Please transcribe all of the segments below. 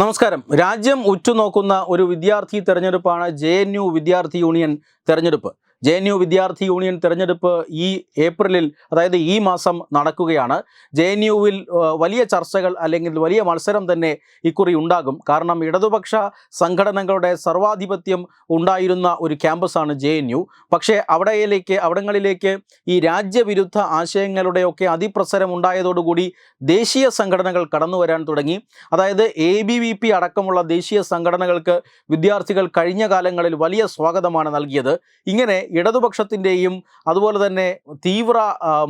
നമസ്കാരം. രാജ്യം ഉറ്റുനോക്കുന്ന ഒരു വിദ്യാർത്ഥി തെരഞ്ഞെടുപ്പാണ് ജെ എൻ യു വിദ്യാർത്ഥി യൂണിയൻ തെരഞ്ഞെടുപ്പ്. ജെ എൻ യു വിദ്യാർത്ഥി യൂണിയൻ തെരഞ്ഞെടുപ്പ് ഈ ഏപ്രിലിൽ അതായത് ഈ മാസം നടക്കുകയാണ്. ജെ എൻ യുവിൽ വലിയ ചർച്ചകൾ അല്ലെങ്കിൽ വലിയ മത്സരം തന്നെ ഇക്കുറി ഉണ്ടാകും. കാരണം ഇടതുപക്ഷ സംഘടനകളുടെ സർവാധിപത്യം ഉണ്ടായിരുന്ന ഒരു ക്യാമ്പസാണ് ജെ എൻ യു. പക്ഷേ അവിടെയിലേക്ക് അവിടങ്ങളിലേക്ക് ഈ രാജ്യവിരുദ്ധ ആശയങ്ങളുടെയൊക്കെ അതിപ്രസരം ഉണ്ടായതോടുകൂടി ദേശീയ സംഘടനകൾ കടന്നു വരാൻ തുടങ്ങി. അതായത് എ ബി വി പി അടക്കമുള്ള ദേശീയ സംഘടനകൾക്ക് വിദ്യാർത്ഥികൾ കഴിഞ്ഞ കാലങ്ങളിൽ വലിയ സ്വാഗതമാണ് നൽകിയത്. ഇങ്ങനെ ഇടതുപക്ഷത്തിന്റെയും അതുപോലെ തന്നെ തീവ്ര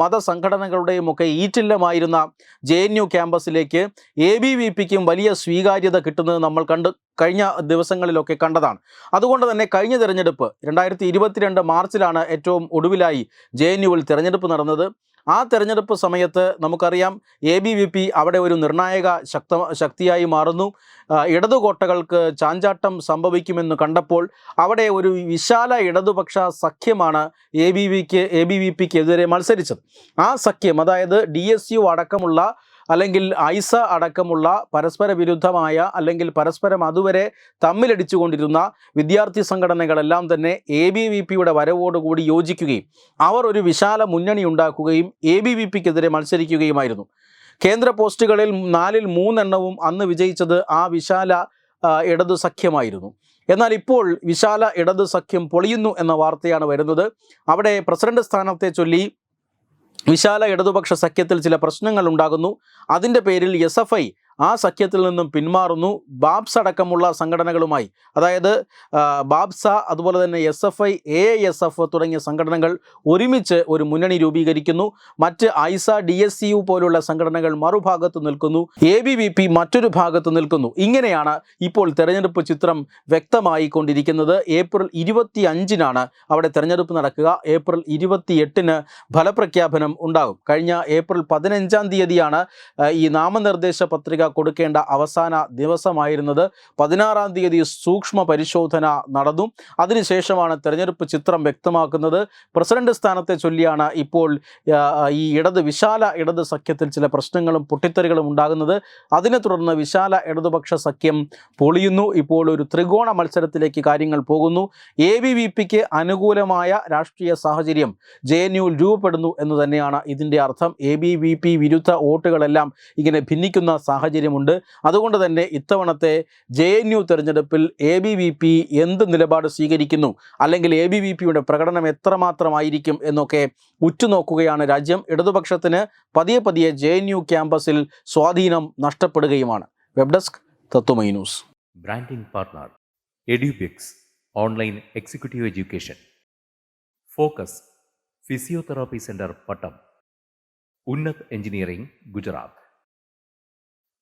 മതസംഘടനകളുടെയും ഒക്കെ ഈറ്റില്ലമായിരുന്ന ജെ എൻ യു ക്യാമ്പസിലേക്ക് എ ബി വി പിക്കും വലിയ സ്വീകാര്യത കിട്ടുന്നത് നമ്മൾ കണ്ട് കഴിഞ്ഞ ദിവസങ്ങളിലൊക്കെ കണ്ടതാണ്. അതുകൊണ്ട് തന്നെ കഴിഞ്ഞ തെരഞ്ഞെടുപ്പ് രണ്ടായിരത്തി ഇരുപത്തിരണ്ട് മാർച്ചിലാണ് ഏറ്റവും ഒടുവിലായി ജെ തെരഞ്ഞെടുപ്പ് നടന്നത്. ആ തെരഞ്ഞെടുപ്പ് സമയത്ത് നമുക്കറിയാം എ ബി വി പി അവിടെ ഒരു നിർണായക ശക്ത ശക്തിയായി മാറുന്നു. ഇടതു ഇടതുകോട്ടകൾക്ക് ചാഞ്ചാട്ടം സംഭവിക്കുമെന്ന് കണ്ടപ്പോൾ അവിടെ ഒരു വിശാല ഇടതുപക്ഷ സഖ്യമാണ് എ ബി വിക്ക് എ ബി വി പിക്ക് എതിരെ മത്സരിച്ചത്. ആ സഖ്യം അതായത് ഡി എസ് യു അടക്കമുള്ള അല്ലെങ്കിൽ ഐസ അടക്കമുള്ള പരസ്പര വിരുദ്ധമായ അല്ലെങ്കിൽ പരസ്പരം അതുവരെ തമ്മിലടിച്ചുകൊണ്ടിരുന്ന വിദ്യാർത്ഥി സംഘടനകളെല്ലാം തന്നെ എ ബി വി പിയുടെ വരവോടുകൂടി യോജിക്കുകയും അവർ ഒരു വിശാല മുന്നണി ഉണ്ടാക്കുകയും എ ബി വി പിക്കെതിരെ മത്സരിക്കുകയുമായിരുന്നു. കേന്ദ്ര പോസ്റ്റുകളിൽ നാലിൽ മൂന്നെണ്ണവും അന്ന് വിജയിച്ചത് ആ വിശാല ഇടതു സഖ്യമായിരുന്നു. എന്നാൽ ഇപ്പോൾ വിശാല ഇടതു സഖ്യം പൊളിയുന്നു എന്ന വാർത്തയാണ് വരുന്നത്. അവിടെ പ്രസിഡന്റ് സ്ഥാനത്തെ ചൊല്ലി വിശാല ഇടതുപക്ഷ സഖ്യത്തിൽ ചില പ്രശ്നങ്ങൾ ഉണ്ടാകുന്നു. അതിന്റെ പേരിൽ എസ് എഫ് ഐ ആ സഖ്യത്തിൽ നിന്നും പിന്മാറുന്നു. ബാബ്സ് അടക്കമുള്ള സംഘടനകളുമായി. അതായത് ബാബ്സ അതുപോലെ തന്നെ S F I A S F തുടങ്ങിയ സംഘടനകൾ ഒരുമിച്ച് ഒരു മുന്നണി രൂപീകരിക്കുന്നു. മറ്റ് AISA D S C U പോലുള്ള സംഘടനകൾ മറുഭാഗത്ത് നിൽക്കുന്നു. എ ബി വി പി മറ്റൊരു ഭാഗത്ത് നിൽക്കുന്നു. ഇങ്ങനെയാണ് ഇപ്പോൾ തെരഞ്ഞെടുപ്പ് ചിത്രം വ്യക്തമായി കൊണ്ടിരിക്കുന്നത് ഏപ്രിൽ ഇരുപത്തി അഞ്ചിനാണ് അവിടെ തെരഞ്ഞെടുപ്പ് നടക്കുക. ഏപ്രിൽ ഇരുപത്തി എട്ടിന് ഫലപ്രഖ്യാപനം ഉണ്ടാകും. കഴിഞ്ഞ ഏപ്രിൽ പതിനഞ്ചാം തീയതിയാണ് ഈ നാമനിർദ്ദേശ പത്രിക കൊടുക്കേണ്ട അവസാന ദിവസമായിരുന്നത് പതിനാറാം തീയതി സൂക്ഷ്മ പരിശോധന നടന്നു. അതിനുശേഷമാണ് തെരഞ്ഞെടുപ്പ് ചിത്രം വ്യക്തമാക്കുന്നത്. പ്രസിഡന്റ് സ്ഥാനത്തെ ചൊല്ലിയാണ് ഇപ്പോൾ ഈ ഇടത് വിശാല ഇടത് സഖ്യത്തിൽ ചില പ്രശ്നങ്ങളും പൊട്ടിത്തെറികളും ഉണ്ടാകുന്നത്. അതിനെ തുടർന്ന് വിശാല ഇടതുപക്ഷ സഖ്യം പൊളിയുന്നു. ഇപ്പോൾ ഒരു ത്രികോണ മത്സരത്തിലേക്ക് കാര്യങ്ങൾ പോകുന്നു. എ ബി വി പിക്ക് അനുകൂലമായ രാഷ്ട്രീയ സാഹചര്യം ജെ എൻ യുവിൽ രൂപപ്പെടുന്നു എന്ന് തന്നെയാണ് ഇതിന്റെ അർത്ഥം. എ ബി വി പി വിരുദ്ധ വോട്ടുകളെല്ലാം ഇങ്ങനെ ഭിന്നിക്കുന്ന സാഹചര്യമുണ്ട്. അതുകൊണ്ട് തന്നെ ഇത്തവണത്തെ ജെ എൻ യു തെരഞ്ഞെടുപ്പിൽ എ ബി വി പി എന്ത് നിലപാട് സ്വീകരിക്കുന്നു? അല്ലെങ്കിൽ എ ബി വി പിയുടെ പ്രകടനം എത്രമാത്രമായിരിക്കും എന്നൊക്കെ ഉറ്റുനോക്കുകയാണ് രാജ്യം. ഇടതുപക്ഷത്തിന് പതിയെ പതിയെ ജെ എൻ യു ക്യാമ്പസിൽ സ്വാധീനം നഷ്ടപ്പെടുകയുമാണ്. Web desk Tatwamayi news. Branding partner Edubix online executive education. Focus physiotherapy centre Pattom. Unnath engineering Gujarat.